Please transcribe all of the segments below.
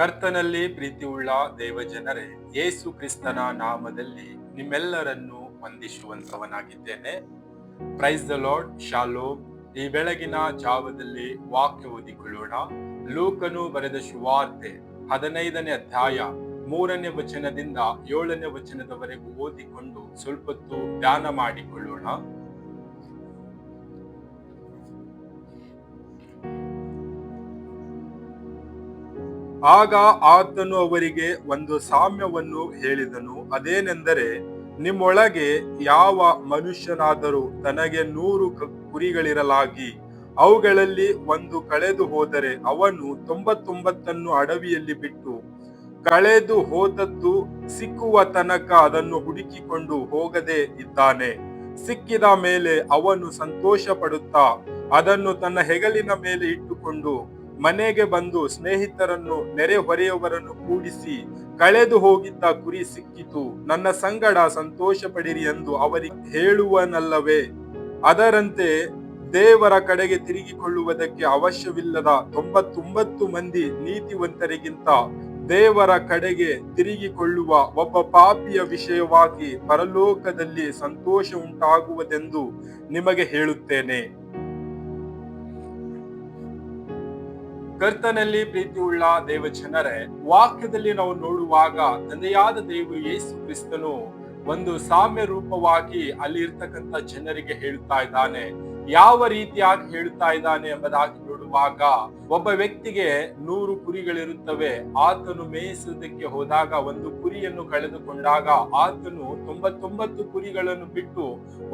ಕರ್ತನಲ್ಲಿ ಪ್ರೀತಿಯುಳ್ಳ ದೇವಜನರೇ, ಯೇಸು ಕ್ರಿಸ್ತನ ನಾಮದಲ್ಲಿ ನಿಮ್ಮೆಲ್ಲರನ್ನು ವಂದಿಸುವಂತವನಾಗಿದ್ದೇನೆ. ಪ್ರೈಸ್ ದ ಲಾರ್ಡ್ ಶಾಲೋ ಈ ಬೆಳಗಿನ ಜಾವದಲ್ಲಿ ವಾಕ್ಯ ಓದಿಕೊಳ್ಳೋಣ. ಲೂಕನು ಬರೆದ ಶುವಾರ್ತೆ ಹದಿನೈದನೇ ಅಧ್ಯಾಯ ಮೂರನೇ ವಚನದಿಂದ ಏಳನೇ ವಚನದವರೆಗೂ ಓದಿಕೊಂಡು ಸ್ವಲ್ಪತ್ತು ಧ್ಯಾನ ಮಾಡಿಕೊಳ್ಳೋಣ. ಆಗ ಆತನು ಅವರಿಗೆ ಒಂದು ಸಾಮ್ಯವನ್ನು ಹೇಳಿದನು, ಅದೇನೆಂದರೆ, ನಿಮ್ಮೊಳಗೆ ಯಾವ ಮನುಷ್ಯನಾದರೂ ತನಗೆ ನೂರು ಕುರಿಗಳಿರಲಾಗಿ, ಅವುಗಳಲ್ಲಿ ಒಂದು ಕಳೆದು ಹೋದರೆ ಅವನು ತೊಂಬತ್ತೊಂಬತ್ತನ್ನು ಅಡವಿಯಲ್ಲಿ ಬಿಟ್ಟು, ಕಳೆದು ಹೋದದ್ದು ಸಿಕ್ಕುವ ತನಕ ಅದನ್ನು ಹುಡುಕಿಕೊಂಡು ಹೋಗದೆ ಇದ್ದಾನೆ. ಸಿಕ್ಕಿದ ಮೇಲೆ ಅವನು ಸಂತೋಷ ಪಡುತ್ತಾ ಅದನ್ನು ತನ್ನ ಹೆಗಲಿನ ಮೇಲೆ ಇಟ್ಟುಕೊಂಡು ಮನೆಗೆ ಬಂದು ಸ್ನೇಹಿತರನ್ನು ನೆರೆಹೊರೆಯವರನ್ನು ಕೂಡಿಸಿ ಕಳೆದು ಹೋಗಿದ್ದ ಕುರಿ ಸಿಕ್ಕಿತು. ನನ್ನ ಸಂಗಡ ಸಂತೋಷ ಪಡಿರಿ ಎಂದು ಅವರಿಗೆ ಹೇಳುವನಲ್ಲವೇ? ಅದರಂತೆ ದೇವರ ಕಡೆಗೆ ತಿರುಗಿಕೊಳ್ಳುವುದಕ್ಕೆ ಅವಶ್ಯವಿಲ್ಲದ ತೊಂಬತ್ತೊಂಬತ್ತು ಮಂದಿ ನೀತಿವಂತರಿಗಿಂತ ದೇವರ ಕಡೆಗೆ ತಿರುಗಿಕೊಳ್ಳುವ ಒಬ್ಬ ಪಾಪಿಯ ವಿಷಯವಾಗಿ ಪರಲೋಕದಲ್ಲಿ ಸಂತೋಷ ಉಂಟಾಗುವುದೆಂದು ನಿಮಗೆ ಹೇಳುತ್ತೇನೆ. ಕರ್ತನಲ್ಲಿ ಪ್ರೀತಿಯುಳ್ಳ ದೇವಜನರೇ, ವಾಕ್ಯದಲ್ಲಿ ನಾವು ನೋಡುವಾಗ ತಂದೆಯಾದ ದೇವರು ಯೇಸು ಕ್ರಿಸ್ತನು ಒಂದು ಸಾಮ್ಯ ರೂಪವಾಗಿ ಅಲ್ಲಿ ಇರ್ತಕ್ಕಂಥ ಜನರಿಗೆ ಹೇಳುತ್ತಾ ಇದ್ದಾನೆ. ಯಾವ ರೀತಿಯಾಗಿ ಹೇಳ್ತಾ ಇದ್ದಾನೆ ಎಂಬುದಾಗಿ ನೋಡುವಾಗ ಒಬ್ಬ ವ್ಯಕ್ತಿಗೆ ನೂರು ಕುರಿಗಳಿರುತ್ತವೆ. ಆತನು ಮೇಯಿಸುವುದಕ್ಕೆ ಹೋದಾಗ ಒಂದು ಕುರಿಯನ್ನು ಕಳೆದುಕೊಂಡಾಗ ಆತನು ತೊಂಬತ್ತೊಂಬತ್ತು ಕುರಿಗಳನ್ನು ಬಿಟ್ಟು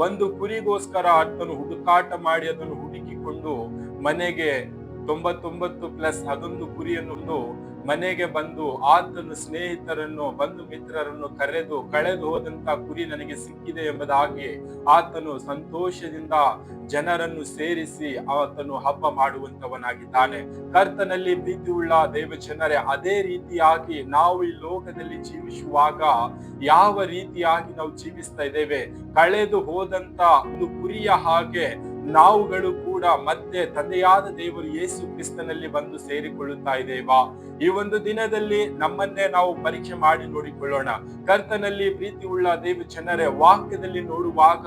ಒಂದು ಕುರಿಗೋಸ್ಕರ ಆತನು ಹುಡುಕಾಟ ಮಾಡಿ ಅದನ್ನು ಹುಡುಕಿಕೊಂಡು ಮನೆಗೆ ತೊಂಬತ್ತೊಂಬತ್ತು ಪ್ಲಸ್ ಅದೊಂದು ಕುರಿಯನ್ನು ಮನೆಗೆ ಬಂದು ಆತನು ಸ್ನೇಹಿತರನ್ನು, ಬಂಧು ಮಿತ್ರರನ್ನು ಕರೆದು ಕಳೆದು ಹೋದಂತ ಕುರಿ ನನಗೆ ಸಿಕ್ಕಿದೆ ಎಂಬುದಾಗಿ ಆತನು ಸಂತೋಷದಿಂದ ಜನರನ್ನು ಸೇರಿಸಿ ಆತನು ಹಬ್ಬ ಮಾಡುವಂತವನಾಗಿದ್ದಾನೆ. ಕರ್ತನಲ್ಲಿ ಪ್ರೀತಿಯುಳ್ಳ ದೇವ ಜನರೇ ಅದೇ ರೀತಿಯಾಗಿ ನಾವು ಈ ಲೋಕದಲ್ಲಿ ಜೀವಿಸುವಾಗ ಯಾವ ರೀತಿಯಾಗಿ ನಾವು ಜೀವಿಸ್ತಾ ಇದ್ದೇವೆ? ಕಳೆದು ಹೋದಂತ ಒಂದು ಕುರಿಯ ಹಾಗೆ ನಾವುಗಳು ಕೂಡ ಮತ್ತೆ ತಂದೆಯಾದ ದೇವರು ಯೇಸು ಕ್ರಿಸ್ತನಲ್ಲಿ ಬಂದು ಸೇರಿಕೊಳ್ಳುತ್ತಾ ಇದ್ದೇವಾ? ಈ ಒಂದು ದಿನದಲ್ಲಿ ನಮ್ಮನ್ನೇ ನಾವು ಪರೀಕ್ಷೆ ಮಾಡಿ ನೋಡಿಕೊಳ್ಳೋಣ. ಕರ್ತನಲ್ಲಿ ಪ್ರೀತಿ ಉಳ್ಳ ದೇವ ಜನರೇ, ವಾಕ್ಯದಲ್ಲಿ ನೋಡುವಾಗ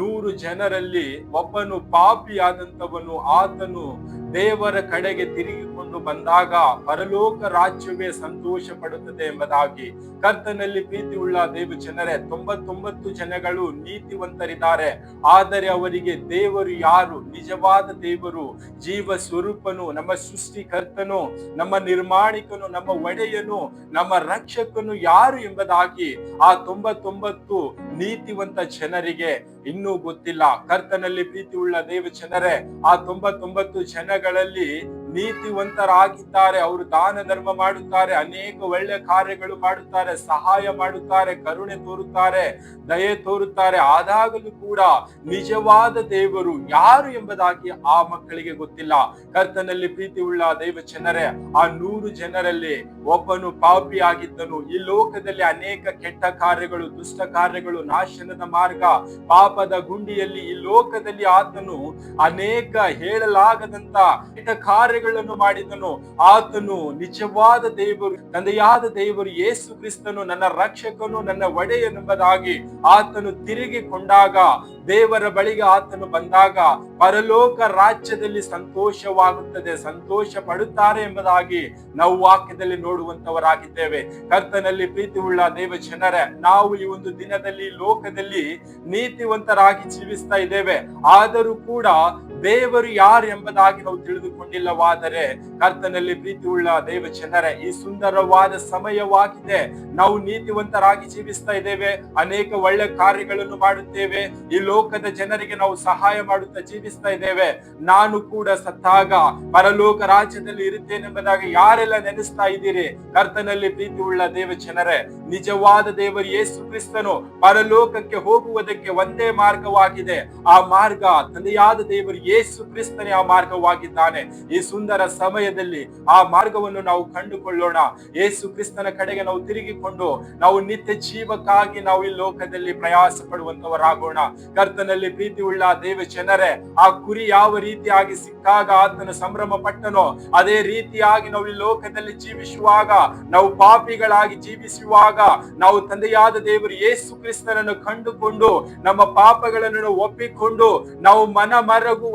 ನೂರು ಜನರಲ್ಲಿ ಒಬ್ಬನು ಪಾಪಿಯಾದಂತವನು ಆತನು ದೇವರ ಕಡೆಗೆ ತಿರುಗಿಕೊಂಡು ಬಂದಾಗ ಪರಲೋಕ ರಾಜ್ಯವೇ ಸಂತೋಷ ಪಡುತ್ತದೆ ಎಂಬುದಾಗಿ ಕರ್ತನಲ್ಲಿ ಪ್ರೀತಿ ಉಳ್ಳ ದೇವ ಜನರೇ, ತೊಂಬತ್ತೊಂಬತ್ತು ಜನಗಳು ನೀತಿವಂತರಿದ್ದಾರೆ. ಆದರೆ ಅವರಿಗೆ ದೇವರು ಯಾರು? ನಿಜವಾದ ದೇವರು, ಜೀವ ಸ್ವರೂಪನು, ನಮ್ಮ ಸೃಷ್ಟಿಕರ್ತನು, ನಮ್ಮ ನಿರ್ಮಾಣಿಕನು, ನಮ್ಮ ಒಡೆಯನು, ನಮ್ಮ ರಕ್ಷಕನು ಯಾರು ಎಂಬುದಾಗಿ ಆ ತೊಂಬತ್ತೊಂಬತ್ತು ನೀತಿವಂತ ಜನರಿಗೆ ಇನ್ನೂ ಗೊತ್ತಿಲ್ಲ. ಕರ್ತನಲ್ಲಿ ಪ್ರೀತಿ ಉಳ್ಳ ದೇವ ಜನರೇ, ಆ ತೊಂಬತ್ತೊಂಬತ್ತು ಜನಗಳಲ್ಲಿ ನೀತಿವಂತರಾಗಿದ್ದಾರೆ. ಅವರು ದಾನ ಧರ್ಮ ಮಾಡುತ್ತಾರೆ, ಅನೇಕ ಒಳ್ಳೆ ಕಾರ್ಯಗಳು ಮಾಡುತ್ತಾರೆ, ಸಹಾಯ ಮಾಡುತ್ತಾರೆ, ಕರುಣೆ ತೋರುತ್ತಾರೆ, ದಯೆ ತೋರುತ್ತಾರೆ. ಆದಾಗಲೂ ಕೂಡ ನಿಜವಾದ ದೇವರು ಯಾರು ಎಂಬುದಾಗಿ ಆ ಮಕ್ಕಳಿಗೆ ಗೊತ್ತಿಲ್ಲ. ಕರ್ತನಲ್ಲಿ ಪ್ರೀತಿ ಉಳ್ಳ ದೈವ ಜನರೇ ಆ ನೂರು ಜನರಲ್ಲಿ ಒಬ್ಬನು ಪಾಪಿ ಆಗಿದ್ದನು ಈ ಲೋಕದಲ್ಲಿ ಅನೇಕ ಕೆಟ್ಟ ಕಾರ್ಯಗಳು, ದುಷ್ಟ ಕಾರ್ಯಗಳು, ನಾಶನದ ಮಾರ್ಗ, ಪಾಪದ ಗುಂಡಿಯಲ್ಲಿ ಈ ಲೋಕದಲ್ಲಿ ಆತನು ಅನೇಕ ಹೇಳಲಾಗದಂತ ಕೆಟ್ಟ ಕಾರ್ಯಗಳನ್ನು ಮಾಡಿದನು. ಆತನು ನಿಜವಾದ ದೇವರು, ತಂದೆಯಾದ ದೇವರು ಯೇಸು ಕ್ರಿಸ್ತನು ನನ್ನ ರಕ್ಷಕನು, ನನ್ನ ಒಡೆಯನೆಂಬುದಾಗಿ ಆತನು ತಿರುಗಿಕೊಂಡಾಗ ದೇವರ ಬಳಿಗೆ ಆತನು ಬಂದಾಗ ಪರಲೋಕ ರಾಜ್ಯದಲ್ಲಿ ಸಂತೋಷವಾಗುತ್ತದೆ ಸಂತೋಷ ಪಡುತ್ತಾರೆ ಎಂಬುದಾಗಿ ನಾವು ವಾಕ್ಯದಲ್ಲಿ ನೋಡುವಂತವರಾಗಿದ್ದೇವೆ ಕರ್ತನಲ್ಲಿ ಪ್ರೀತಿ ಉಳ್ಳ ದೇವ ಜನರೇ ನಾವು ಈ ಒಂದು ದಿನದಲ್ಲಿ, ಲೋಕದಲ್ಲಿ ನೀತಿವಂತರಾಗಿ ಜೀವಿಸ್ತಾ ಇದ್ದೇವೆ. ಆದರೂ ಕೂಡ ದೇವರು ಯಾರು ಎಂಬುದಾಗಿ ನಾವು ತಿಳಿದುಕೊಂಡಿಲ್ಲವಾದರೆ ಕರ್ತನಲ್ಲಿ ಪ್ರೀತಿ ಉಳ್ಳ ದೇವ ಜನರೇ ಈ ಸುಂದರವಾದ ಸಮಯವಾಗಿದೆ. ನಾವು ನೀತಿವಂತರಾಗಿ ಜೀವಿಸ್ತಾ ಇದ್ದೇವೆ, ಅನೇಕ ಒಳ್ಳೆ ಕಾರ್ಯಗಳನ್ನು ಮಾಡುತ್ತೇವೆ, ಈ ಲೋಕದ ಜನರಿಗೆ ನಾವು ಸಹಾಯ ಮಾಡುತ್ತಾ ಜೀವಿಸ್ತಾ ಇದ್ದೇವೆ. ನಾನು ಕೂಡ ಸತ್ತಾಗ ಪರಲೋಕ ರಾಜ್ಯದಲ್ಲಿ ಇರುತ್ತೇನೆಂಬುದಾಗಿ ಯಾರೆಲ್ಲ ನೆನೆಸ್ತಾ ಇದ್ದೀರಿ? ಕರ್ತನಲ್ಲಿ ಪ್ರೀತಿ ಉಳ್ಳ ದೇವ ಜನರೇ ನಿಜವಾದ ದೇವರು ಯೇಸು ಕ್ರಿಸ್ತನು ಪರಲೋಕಕ್ಕೆ ಹೋಗುವುದಕ್ಕೆ ಒಂದೇ ಮಾರ್ಗವಾಗಿದೆ. ಆ ಮಾರ್ಗ ತಂದೆಯಾದ ದೇವರು ಯೇಸು ಕ್ರಿಸ್ತನೇ ಆ ಮಾರ್ಗವಾಗಿದ್ದಾನೆ. ಈ ಸುಂದರ ಸಮಯದಲ್ಲಿ ಆ ಮಾರ್ಗವನ್ನು ನಾವು ಕಂಡುಕೊಳ್ಳೋಣ. ಯೇಸು ಕ್ರಿಸ್ತನ ಕಡೆಗೆ ನಾವು ತಿರುಗಿಕೊಂಡು ನಾವು ನಿತ್ಯ ಜೀವಕ್ಕಾಗಿ ನಾವು ಈ ಲೋಕದಲ್ಲಿ ಪ್ರಯಾಸ ಪಡುವಂತವರಾಗೋಣ ಕರ್ತನಲ್ಲಿ ಪ್ರೀತಿ ಉಳ್ಳ ದೇವ ಜನರೇ, ಆ ಕುರಿ ಯಾವ ರೀತಿಯಾಗಿ ಸಿಕ್ಕಾಗ ಆತನ ಸಂಭ್ರಮ ಪಟ್ಟನೋ, ಅದೇ ರೀತಿಯಾಗಿ ನಾವು ಈ ಲೋಕದಲ್ಲಿ ಜೀವಿಸುವಾಗ, ನಾವು ಪಾಪಿಗಳಾಗಿ ಜೀವಿಸುವಾಗ, ನಾವು ತಂದೆಯಾದ ದೇವರು ಯೇಸು ಕ್ರಿಸ್ತನನ್ನು ಕಂಡುಕೊಂಡು, ನಮ್ಮ ಪಾಪಗಳನ್ನು ಒಪ್ಪಿಕೊಂಡು, ನಾವು ಮನ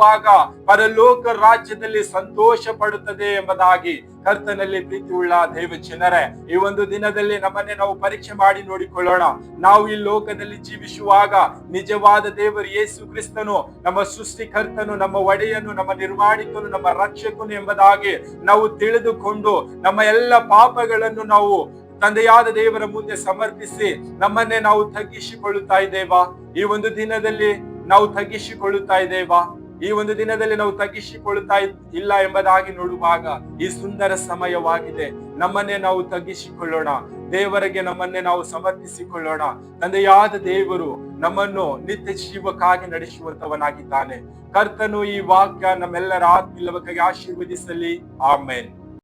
ಮರಗುವಾಗ ಪರಲೋಕ ರಾಜ್ಯದಲ್ಲಿ ಸಂತೋಷ ಪಡುತ್ತದೆ ಎಂಬುದಾಗಿ ಕರ್ತನಲ್ಲಿ ಪ್ರೀತಿ ಉಳ್ಳ ದೇವ ಜನರೇ ಈ ಒಂದು ದಿನದಲ್ಲಿ ನಮ್ಮನ್ನೇ ನಾವು ಪರೀಕ್ಷೆ ಮಾಡಿ ನೋಡಿಕೊಳ್ಳೋಣ. ನಾವು ಈ ಲೋಕದಲ್ಲಿ ಜೀವಿಸುವಾಗ ನಿಜವಾದ ದೇವರು ಯೇಸು ಕ್ರಿಸ್ತನು, ನಮ್ಮ ಸೃಷ್ಟಿಕರ್ತನು, ನಮ್ಮ ಒಡೆಯನು, ನಮ್ಮ ನಿರ್ಮಾಣಿಕನು, ನಮ್ಮ ರಕ್ಷಕನು ಎಂಬುದಾಗಿ ನಾವು ತಿಳಿದುಕೊಂಡು ನಮ್ಮ ಎಲ್ಲ ಪಾಪಗಳನ್ನು ನಾವು ತಂದೆಯಾದ ದೇವರ ಮುಂದೆ ಸಮರ್ಪಿಸಿ ನಮ್ಮನ್ನೇ ನಾವು ತಗ್ಗಿಸಿಕೊಳ್ಳುತ್ತಾ ಇದ್ದೇವಾ? ಈ ಒಂದು ದಿನದಲ್ಲಿ ನಾವು ತಗ್ಗಿಸಿಕೊಳ್ಳುತ್ತಾ ಇದ್ದೇವಾ? ಈ ಒಂದು ದಿನದಲ್ಲಿ ನಾವು ತಗ್ಗಿಸಿಕೊಳ್ಳುತ್ತಾ ಇಲ್ಲ ಎಂಬುದಾಗಿ ನೋಡುವಾಗ ಈ ಸುಂದರ ಸಮಯವಾಗಿದೆ. ನಮ್ಮನ್ನೇ ನಾವು ತಗ್ಗಿಸಿಕೊಳ್ಳೋಣ. ದೇವರಿಗೆ ನಮ್ಮನ್ನೇ ನಾವು ಸಮರ್ಪಿಸಿಕೊಳ್ಳೋಣ. ತಂದೆಯಾದ ದೇವರು ನಮ್ಮನ್ನು ನಿತ್ಯ ಜೀವಕ್ಕಾಗಿ ನಡೆಸುವಂತವನಾಗಿದ್ದಾನೆ. ಕರ್ತನು ಈ ವಾಕ್ಯ ನಮ್ಮೆಲ್ಲರ ಆತ್ಮಿಲ್ಲವಕ್ಕಾಗಿ ಆಶೀರ್ವದಿಸಲಿ. ಆಮೇನ್.